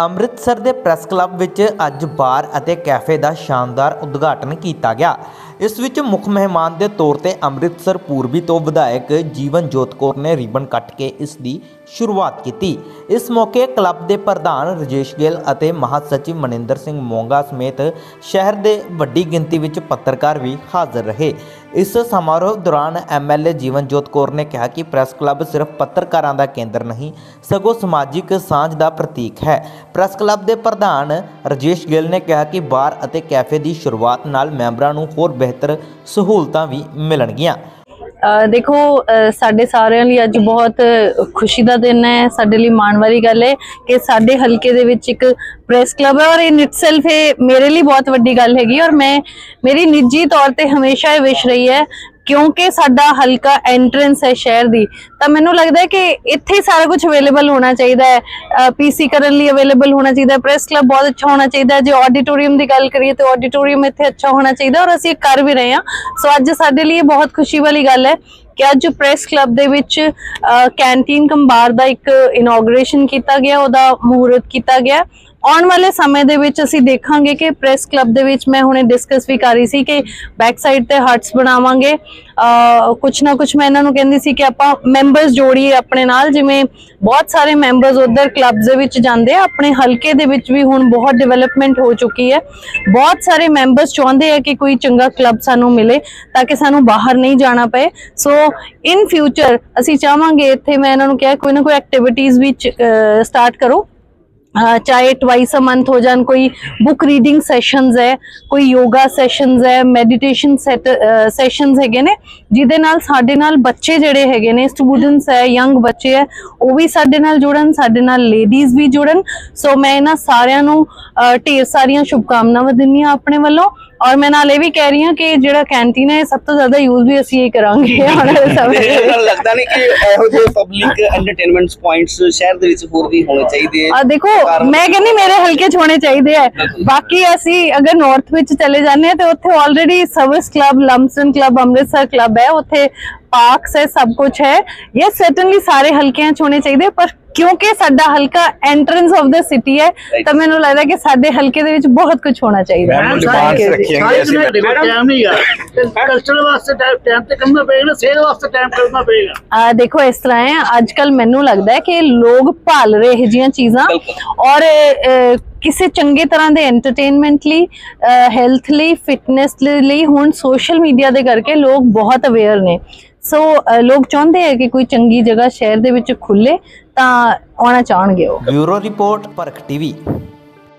ਅੰਮ੍ਰਿਤਸਰ ਦੇ press club ਵਿੱਚ ਅੱਜ ਬਾਰ ਅਤੇ ਕੈਫੇ ਦਾ ਸ਼ਾਨਦਾਰ ਉਦਘਾਟਨ ਕੀਤਾ ਗਿਆ। ਇਸ ਵਿੱਚ ਮੁੱਖ ਮਹਿਮਾਨ ਦੇ ਤੌਰ ਤੇ ਅੰਮ੍ਰਿਤਸਰ ਪੂਰਬੀ ਤੋਂ ਵਿਧਾਇਕ ਜੀਵਨ ਜੋਤ ਕੌਰ ਨੇ ਰਿਬਨ ਕੱਟ ਕੇ ਇਸ ਦੀ ਸ਼ੁਰੂਆਤ ਕੀਤੀ। ਇਸ ਮੌਕੇ ਕਲੱਬ ਦੇ ਪ੍ਰਧਾਨ ਰਜੇਸ਼ ਗਿੱਲ ਅਤੇ ਮਹਾਸਚਿਵ ਮਨਿੰਦਰ ਸਿੰਘ ਮੋਂਗਾ ਸਮੇਤ ਸ਼ਹਿਰ ਦੇ ਵੱਡੀ ਗਿਣਤੀ ਵਿੱਚ ਪੱਤਰਕਾਰ ਵੀ ਹਾਜ਼ਰ ਰਹੇ। ਇਸ ਸਮਾਰੋਹ ਦੌਰਾਨ ਐਮਐਲਏ ਜੀਵਨ ਜੋਤ ਕੌਰ ਨੇ ਕਿਹਾ ਕਿ ਪ੍ਰੈਸ ਕਲੱਬ ਸਿਰਫ ਪੱਤਰਕਾਰਾਂ ਦਾ ਕੇਂਦਰ ਨਹੀਂ, ਸਗੋਂ ਸਮਾਜਿਕ ਸਾਂਝ ਦਾ ਪ੍ਰਤੀਕ ਹੈ। ਪ੍ਰੈਸ ਕਲੱਬ ਦੇ ਪ੍ਰਧਾਨ ਰਜੇਸ਼ ਗਿੱਲ ਨੇ ਕਿਹਾ ਕਿ ਬਾਰ ਅਤੇ ਕੈਫੇ ਦੀ ਸ਼ੁਰੂਆਤ ਨਾਲ ਮੈਂਬਰਾਂ ਨੂੰ ਹੋਰ ਬਿਹਤਰ ਸਹੂਲਤਾਂ ਵੀ ਮਿਲਣਗੀਆਂ। ਦੇਖੋ ਅ, ਸਾਡੇ ਸਾਰਿਆਂ ਲਈ ਅੱਜ ਬਹੁਤ ਖੁਸ਼ੀ ਦਾ ਦਿਨ ਹੈ ਸਾਡੇ ਲਈ ਮਾਣ ਵਾਲੀ ਗੱਲ ਹੈ ਕਿ ਸਾਡੇ ਹਲਕੇ ਦੇ ਵਿੱਚ ਇੱਕ ਪ੍ਰੈਸ ਕਲੱਬ ਹੈ ਔਰ ਇਨ ਇਟਸੈਲਫ ਇਹ ਮੇਰੇ ਲਈ ਬਹੁਤ ਵੱਡੀ ਗੱਲ ਹੈਗੀ ਔਰ ਮੈਂ ਮੇਰੀ ਨਿੱਜੀ ਤੌਰ ਤੇ ਹਮੇਸ਼ਾ ਇਹ ਵਿਸ਼ ਰਹੀ ਹੈ ਕਿਉਂਕਿ ਸਾਡਾ ਹਲਕਾ ਐਂਟਰੈਂਸ ਹੈ ਸ਼ਹਿਰ ਦੀ, ਤਾਂ ਮੈਨੂੰ ਲੱਗਦਾ ਹੈ ਕਿ ਇੱਥੇ ਸਾਰਾ ਕੁਝ ਅਵੇਲੇਬਲ ਹੋਣਾ ਚਾਹੀਦਾ ਹੈ। ਪੀਸੀ ਕਰਨ ਲਈ ਅਵੇਲੇਬਲ ਹੋਣਾ ਚਾਹੀਦਾ ਹੈ ਪ੍ਰੈਸ ਕਲੱਬ ਬਹੁਤ ਅੱਛਾ ਹੋਣਾ ਚਾਹੀਦਾ ਹੈ। ਜੇ ਆਡੀਟੋਰੀਅਮ ਦੀ ਗੱਲ ਕਰੀਏ ਤਾਂ ਆਡੀਟੋਰੀਅਮ ਇੱਥੇ ਅੱਛਾ ਹੋਣਾ ਚਾਹੀਦਾ ਔਰ ਅਸੀਂ ਇਹ ਕਰ ਵੀ ਰਹੇ ਹਾਂ। ਸੋ ਅੱਜ ਸਾਡੇ ਲਈ ਇਹ ਬਹੁਤ ਖੁਸ਼ੀ ਵਾਲੀ ਗੱਲ ਹੈ ਕਿ ਅੱਜ ਪ੍ਰੈਸ ਕਲੱਬ ਦੇ ਵਿੱਚ ਕੈਂਟੀਨ ਕੰਬਾਰ ਦਾ ਇੱਕ ਇਨੋਗ੍ਰੇਸ਼ਨ ਕੀਤਾ ਗਿਆ, ਉਹਦਾ ਮਹੂਰਤ ਕੀਤਾ ਗਿਆ। ਆਉਣ ਵਾਲੇ ਸਮੇਂ ਦੇ ਵਿੱਚ ਅਸੀਂ ਦੇਖਾਂਗੇ ਕਿ ਪ੍ਰੈਸ ਕਲੱਬ ਦੇ ਵਿੱਚ ਮੈਂ ਹੁਣੇ ਡਿਸਕਸ ਵੀ ਕਰ ਰਹੀ ਸੀ ਕਿ ਬੈਕ ਸਾਈਡ ਤੇ ਹਟਸ ਬਣਾਵਾਂਗੇ। ਅਹ, ਕੁਛ ਨਾ ਕੁਛ ਮੈਂ ਇਹਨਾਂ ਨੂੰ ਕਹਿੰਦੀ ਸੀ ਕਿ ਆਪਾਂ ਮੈਂਬਰਸ ਜੋੜੀਏ ਆਪਣੇ ਨਾਲ, ਜਿਵੇਂ ਬਹੁਤ ਸਾਰੇ ਮੈਂਬਰਸ ਉਧਰ ਕਲੱਬਸ ਦੇ ਵਿੱਚ ਜਾਂਦੇ ਆ, ਆਪਣੇ ਹਲਕੇ ਦੇ ਵਿੱਚ ਵੀ ਹੁਣ ਬਹੁਤ ਡਿਵੈਲਪਮੈਂਟ ਹੋ ਚੁੱਕੀ ਹੈ। ਬਹੁਤ ਸਾਰੇ ਮੈਂਬਰਸ ਚਾਹੁੰਦੇ ਆ ਕਿ ਕੋਈ ਚੰਗਾ ਕਲੱਬ ਸਾਨੂੰ ਮਿਲੇ ਤਾਂ ਕਿ ਸਾਨੂੰ ਬਾਹਰ ਨਹੀਂ ਜਾਣਾ ਪਏ। ਸੋ ਇਨ ਫਿਊਚਰ ਅਸੀਂ ਚਾਹਾਂਗੇ ਇੱਥੇ ਮੈਂ ਇਹਨਾਂ ਨੂੰ ਕਿਹਾ, ਕੋਈ ਨਾ ਕੋਈ ਐਕਟੀਵਿਟੀਜ਼ ਵੀ ਸਟਾਰਟ ਕਰੋ। ਅਹ ਚਾਹੇ ਟਵਾਈਸ ਅ ਮੰਥ ਹੋ ਜਾਣ ਕੋਈ ਬੁੱਕ ਰੀਡਿੰਗ ਸੈਸ਼ਨਸ ਹੈ ਕੋਈ ਯੋਗਾ ਸੈਸ਼ਨਸ ਹੈ ਮੈਡੀਟੇਸ਼ਨ ਸੈਸ਼ਨਸ ਹੈਗੇ ਨੇ ਜਿਹਦੇ ਨਾਲ ਸਾਡੇ ਨਾਲ ਬੱਚੇ ਜਿਹੜੇ ਹੈਗੇ ਨੇ ਸਟੂਡੈਂਟਸ ਹੈ ਯੰਗ ਬੱਚੇ ਹੈ ਉਹ ਵੀ ਸਾਡੇ ਨਾਲ ਜੁੜਨ ਸਾਡੇ ਨਾਲ ਲੇਡੀਜ਼ ਵੀ ਜੁੜਨ ਸੋ ਮੈਂ ਇਹਨਾਂ ਸਾਰਿਆਂ ਨੂੰ ਢੇਰ ਸਾਰੀਆਂ ਸ਼ੁਭਕਾਮਨਾਵਾਂ ਦਿੰਦੀ ਹਾਂ ਆਪਣੇ ਵੱਲੋਂ ਔਰ ਮੈਂ ਨਾਲ ਇਹ ਵੀ ਕਹਿ ਰਹੀ ਹਾਂ ਕਿ ਜਿਹੜਾ ਕੈਂਟੀਨ ਹੈ ਸਭ ਤੋਂ ਜ਼ਿਆਦਾ ਯੂਜ਼ ਵੀ ਅਸੀਂ ਇਹ ਕਰਾਂਗੇ ਆਉਣ ਵਾਲੇ ਸਮੇਂ ਵਿੱਚ। ਲੱਗਦਾ ਨਹੀਂ ਕਿ ਇਹੋ ਜਿਹੇ ਪਬਲਿਕ ਐਂਟਰਟੇਨਮੈਂਟ ਪੁਆਇੰਟਸ ਸ਼ਹਿਰ ਦੇ ਵਿੱਚ ਹੋਰ ਵੀ ਹੋਣੇ ਚਾਹੀਦੇ ਆ। ਦੇਖੋ ਮੈਂ ਕਹਿੰਦੀ ਮੇਰੇ ਹਲਕੇ ਚ ਹੋਣੇ ਚਾਹੀਦੇ ਆ। ਬਾਕੀ ਅਸੀਂ ਅਗਰ ਨਾਰਥ ਵਿੱਚ ਚਲੇ ਜਾਂਦੇ ਆ ਤੇ ਉੱਥੇ ਆਲਰੇਡੀ ਸਰਵਿਸ ਕਲੱਬ ਲੰਸਨ ਕਲੱਬ ਅੰਮ੍ਰਿਤਸਰ ਕਲੱਬ ਹੈ ਉੱਥੇ ਪਾਰਕਸ ਹੈ ਸਭ ਕੁਝ ਹੈ। ਇਹ ਸਰਟਨਲੀ ਸਾਰੇ ਹਲਕਿਆਂ ਚ ਹੋਣੇ ਚਾਹੀਦੇ ਪਰ ਕਿਉਂਕਿ ਸਾਡਾ ਹਲਕਾ ਐਂਟਰੈਂਸ ਆਫ ਦਾ ਸਿਟੀ ਹੈ ਤਾਂ ਮੈਨੂੰ ਲੱਗਦਾ ਕਿ ਸਾਡੇ ਹਲਕੇ ਦੇ ਵਿੱਚ ਬਹੁਤ ਕੁਝ ਹੋਣਾ ਚਾਹੀਦਾ ਹੈ। ਜੀ। ਰੱਖੀਆਂ ਅਸੀਂ ਟਾਈਮ ਨਹੀਂ ਗਾ ਕਸਟਮਰ ਵਾਸਤੇ ਟਾਈਮ ਤੇ ਕਰਨਾ ਪਏਗਾ ਸੇਲ ਵਾਸਤੇ ਟਾਈਮ ਕਰਨਾ ਪਏਗਾ। ਆ ਦੇਖੋ ਇਸ ਤਰ੍ਹਾਂ ਹੈ ਅੱਜ ਕੱਲ ਮੈਨੂੰ ਲੱਗਦਾ ਹੈ ਕਿ ਲੋਕ ਭਾਲ ਰਹੇ ਇਹ ਜੀਆਂ ਚੀਜ਼ਾਂ ਔਰ ਕਿਸੇ ਚੰਗੇ ਤਰ੍ਹਾਂ ਦੇ ਐਂਟਰਟੇਨਮੈਂਟ ਲਈ ਹੈਲਥ ਲਈ ਫਿਟਨੈਸ ਲਈ ਹੁਣ ਸੋਸ਼ਲ ਮੀਡੀਆ ਦੇ ਕਰਕੇ ਲੋਕ ਬਹੁਤ ਅਵੇਅਰ ਨੇ। ਸੋ ਲੋਕ ਚਾਹੁੰਦੇ ਆ ਕਿ ਕੋਈ ਚੰਗੀ ਜਗ੍ਹਾ ਸ਼ਹਿਰ ਦੇ ਵਿੱਚ ਖੁੱਲੇ ਤਾਂ ਆਉਣਾ ਚਾਹਣਗੇ ਉਹ। Bureau report, Parakh TV.